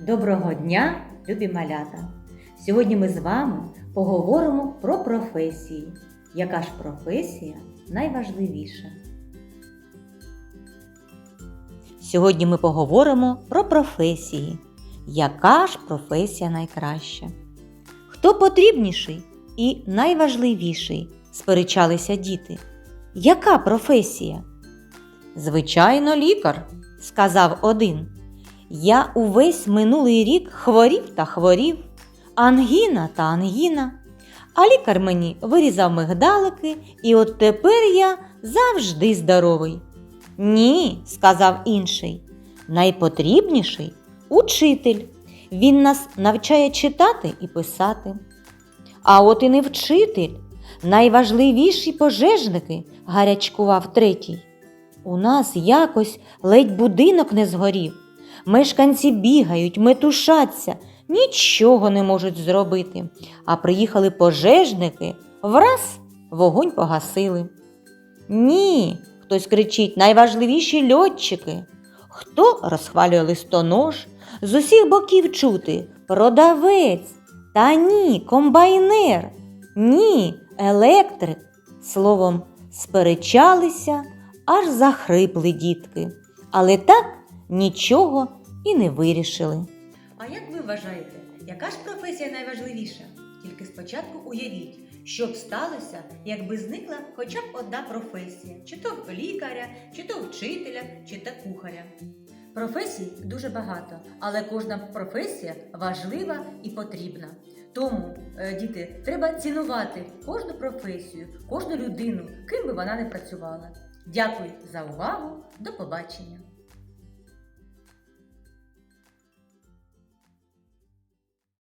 Доброго дня, любі малята! Сьогодні ми з вами поговоримо про професії. Яка ж професія найважливіша? Сьогодні ми поговоримо про професії. Яка ж професія найкраща? Хто потрібніший і найважливіший? сперечалися діти. Яка професія? Звичайно, лікар, сказав один. Я увесь минулий рік хворів та хворів, ангіна та ангіна. А лікар мені вирізав мигдалики, і от тепер я завжди здоровий. Ні, сказав інший. Найпотрібніший учитель. Він нас навчає читати і писати. А от і не вчитель. Найважливіші пожежники, гарячкував третій. У нас якось ледь будинок не згорів. Мешканці бігають, метушаться, нічого не можуть зробити. А приїхали пожежники, враз вогонь погасили. Ні, хтось кричить найважливіші льотчики. Хто розхвалює листонож, з усіх боків чути продавець, та ні, комбайнер, ні, електрик. Словом, сперечалися, аж захрипли дітки. Але так нічого і не вирішили. А як ви вважаєте, яка ж професія найважливіша? Тільки спочатку уявіть, що б сталося, якби зникла хоча б одна професія, чи то лікаря, чи то вчителя, чи то кухаря. Професій дуже багато, але кожна професія важлива і потрібна. Тому, е, діти, треба цінувати кожну професію, кожну людину, ким би вона не працювала. Дякую за увагу. До побачення!